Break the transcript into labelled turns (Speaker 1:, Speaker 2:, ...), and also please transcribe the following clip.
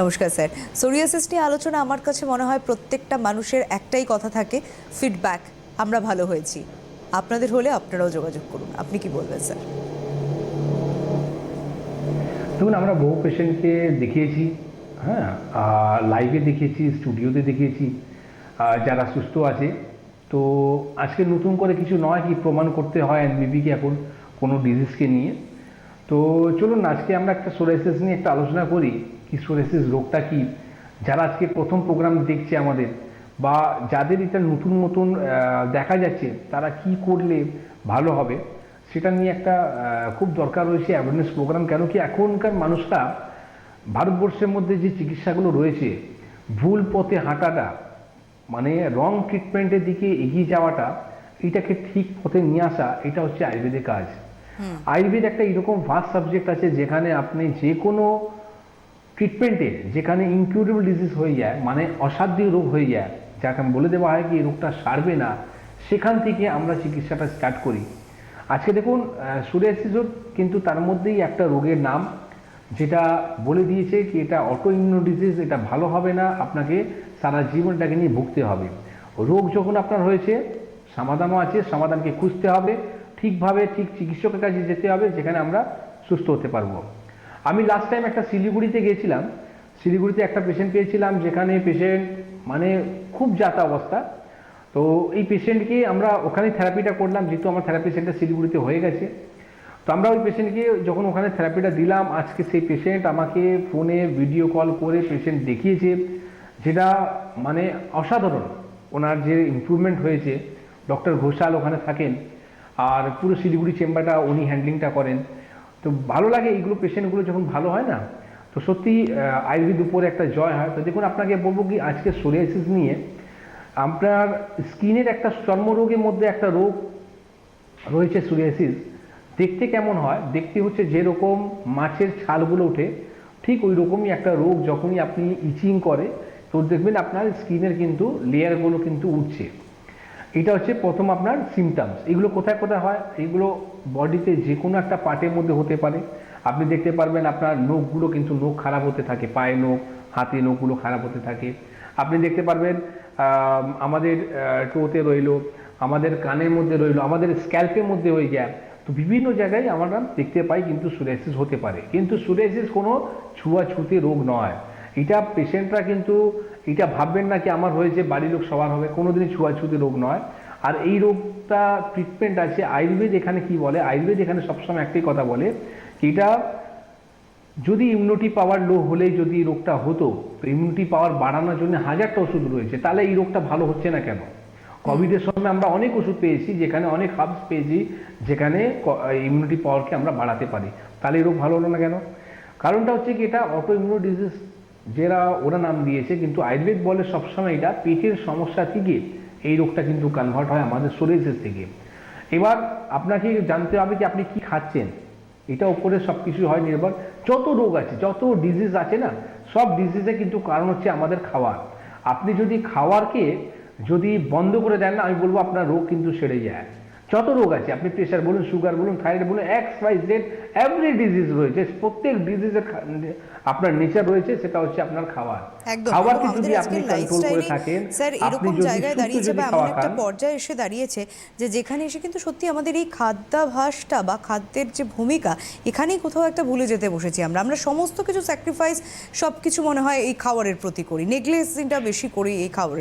Speaker 1: নমস্কার, sir. Psoriasis নিয়ে আলোচনা আমার কাছে মনে হয় প্রত্যেকটা মানুষের একটাই কথা থাকে ফিডব্যাক আমরা ভালো হয়েছি। আপনাদের হলে আপনারাও যোগাযোগ করুন। আপনি কি বলবেন, স্যার?
Speaker 2: দেখুন, আমরা বহু পেশেন্টকে দেখিয়েছি হ্যাঁ লাইভে দেখিয়েছি স্টুডিওতে দেখিয়েছি যারা সুস্থ আছে। তো আজকে নতুন করে কিছু নয় কি প্রমাণ করতে হয় এনবিবিকে এখন কোনো ডিজিজকে নিয়ে। তো চলুন, আজকে আমরা একটা সোরাইসিস নিয়ে একটা আলোচনা করি। কি রোগটা কি? যারা আজকে প্রথম প্রোগ্রাম দেখছে আমাদের বা যাদের এটা নতুন নতুন দেখা যাচ্ছে তারা কি করলে ভালো হবে? সেটা নিয়ে একটা খুব দরকার রয়েছে অ্যাওয়ারনেস প্রোগ্রাম কেন কি এখনকার মানুষরা ভারতবর্ষের মধ্যে যে চিকিৎসাগুলো রয়েছে ভুল পথে হাঁটাটা মানে রং ট্রিটমেন্টের দিকে এগিয়ে যাওয়াটা এটাকে ঠিক পথে নিয়ে আসা এটা হচ্ছে আয়ুর্বেদের কাজ। আয়ুর্বেদ একটা এরকম ভাস্ট সাবজেক্ট আছে যেখানে আপনি যে কোনো ট্রিটমেন্টে যেখানে ইনকিউরেবল ডিজিজ হয়ে যায় মানে অসাধ্য রোগ হয়ে যায়, যাকে আমি বলে দেওয়া হয় কি রোগটা সারবে না, সেখান থেকে আমরা চিকিৎসাটা স্টার্ট করি। আজকে দেখুন সুরিয়াসিস কিন্তু তার মধ্যেই একটা রোগের নাম, যেটা বলে দিয়েছে কি এটা অটো ইমিউনো ডিজিজ এটা ভালো হবে না, আপনাকে সারা জীবনটাকে নিয়ে ভুগতে হবে। রোগ যখন আপনার হয়েছে, সমাধানও আছে, সমাধানকে খুঁজতে হবে, ঠিকভাবে ঠিক চিকিৎসকের কাছে যেতে হবে, যেখানে আমরা সুস্থ হতে পারব। আমি লাস্ট টাইম একটা শিলিগুড়িতে গিয়েছিলাম। শিলিগুড়িতে একটা পেশেন্ট পেয়েছিলাম যেখানে পেশেন্ট মানে খুব যাতা অবস্থা। তো এই পেশেন্টকে আমরা ওখানে থেরাপিটা করলাম, যেহেতু আমার থেরাপি সেন্টার শিলিগুড়িতে হয়ে গেছে। তো আমরা ওই পেশেন্টকে যখন ওখানে থেরাপিটা দিলাম, আজকে সেই পেশেন্ট আমাকে ফোনে ভিডিও কল করে পেশেন্ট দেখিয়েছে, যেটা মানে অসাধারণ। ওনার যে ইমপ্রুভমেন্ট হয়েছে ডক্টর ঘোষাল ওখানে থাকেন, আর পুরো শিলিগুড়ি চেম্বারটা উনি হ্যান্ডলিংটা করেন। তো ভালো লাগে এইগুলো পেশেন্টগুলো যখন ভালো হয় না, তো সত্যি আয়ুর্বেদ উপরে একটা জয় হয়। তো দেখুন, আপনাকে বলব কি, আজকে সোরিয়াসিস নিয়ে আপনার স্কিনের একটা চর্মরোগের মধ্যে একটা রোগ রয়েছে সোরিয়াসিস। দেখতে কেমন হয়? দেখতে হচ্ছে যেরকম মাছের ছালগুলো ওঠে, ঠিক ওই রকমই একটা রোগ যখনই আপনি ইচিং করে, তো দেখবেন আপনার স্কিনের কিন্তু লেয়ারগুলো কিন্তু উঠছে। এটা হচ্ছে প্রথম আপনার সিমটামস এগুলো কোথায় কোথায় হয়? এগুলো বডিতে যে কোনো একটা পার্টের মধ্যে হতে পারে। আপনি দেখতে পারবেন আপনার নখগুলো কিন্তু নখ খারাপ হতে থাকে পায়ে নখ হাতে নখগুলো খারাপ হতে থাকে। আপনি দেখতে পারবেন আমাদের টোতে রইল, আমাদের কানের মধ্যে রইল, আমাদের স্ক্যাল্পের মধ্যে হয়ে যায় তো বিভিন্ন জায়গায় আমরা দেখতে পাই কিন্তু সুরাইসিস হতে পারে। কিন্তু সুরাইসিস কোনো ছুয়াছুতি রোগ নয়। এটা পেশেন্টরা কিন্তু, এটা ভাববেন না কি আমার হয়েছে, বাড়ির লোক সবার হবে, কোনোদিনই ছুয়াছুতি রোগ নয়। আর এই রোগটা ট্রিটমেন্ট আছে আয়ুর্বেদ এখানে কি বলে? আয়ুর্বেদ এখানে সবসময় একটাই কথা বলে এটা যদি ইমিউনিটি পাওয়ার লো হলে যদি রোগটা হতো, তো ইমিউনিটি পাওয়ার বাড়ানোর জন্য হাজারটা ওষুধ রয়েছে, তাহলে এই রোগটা ভালো হচ্ছে না কেন? কোভিডের সময় আমরা অনেক ওষুধ পেয়েছি, যেখানে অনেক হাবস পেয়েছি, যেখানে ইমিউনিটি পাওয়ারকে আমরা বাড়াতে পারি। তাহলে এই রোগ ভালো হলো না কেন? কারণটা হচ্ছে কি এটা অটো ইমিউনো ডিজিজ যেটা ওরা নাম দিয়েছে, কিন্তু আয়ুর্বেদ বলে সবসময় এটা পেটের সমস্যা থেকে এই রোগটা কিন্তু কনভার্ট হয় আমাদের শরীরের থেকে। এবার আপনাকে জানতে হবে যে আপনি কি খাচ্ছেন। এটা উপরে সব কিছু হয় নির্ভর। যত রোগ আছে, যত ডিজিজ আছে না, সব ডিজিজে কিন্তু কারণ হচ্ছে আমাদের খাওয়ার আপনি যদি খাওয়ারকে যদি বন্ধ করে দেন না, আমি বলব আপনার রোগ কিন্তু সেরে যায়। যত রোগ আছে আপনি প্রেশার বলুন সুগার বলুন থাইরয়েড বলুন X Y Z every disease রয়েছে প্রত্যেক ডিজিজের আপনার নেচার রয়েছে সেটা হচ্ছে আপনার খাবার।
Speaker 1: একদম।
Speaker 2: খাবারকে যদি আপনি কন্ট্রোল করে থাকেন
Speaker 1: স্যার এরকম জায়গায় দাঁড়িয়েছে
Speaker 2: যদি
Speaker 1: এমন একটা পর্যায়ে এসে দাঁড়িয়েছে যে যেখানে এসে কিন্তু সত্যি আমাদের এই খাদ্যাভাসটা বা খাদ্যের যে ভূমিকা এখানেই কোথাও একটা ভুলে যেতে বসেছি আমরা। আমরা সমস্ত কিছু স্যাক্রিফাইস সব কিছু মনে হয় এই খাবারের প্রতি করি। নেগলেসিংটা বেশি করি এই খাবারের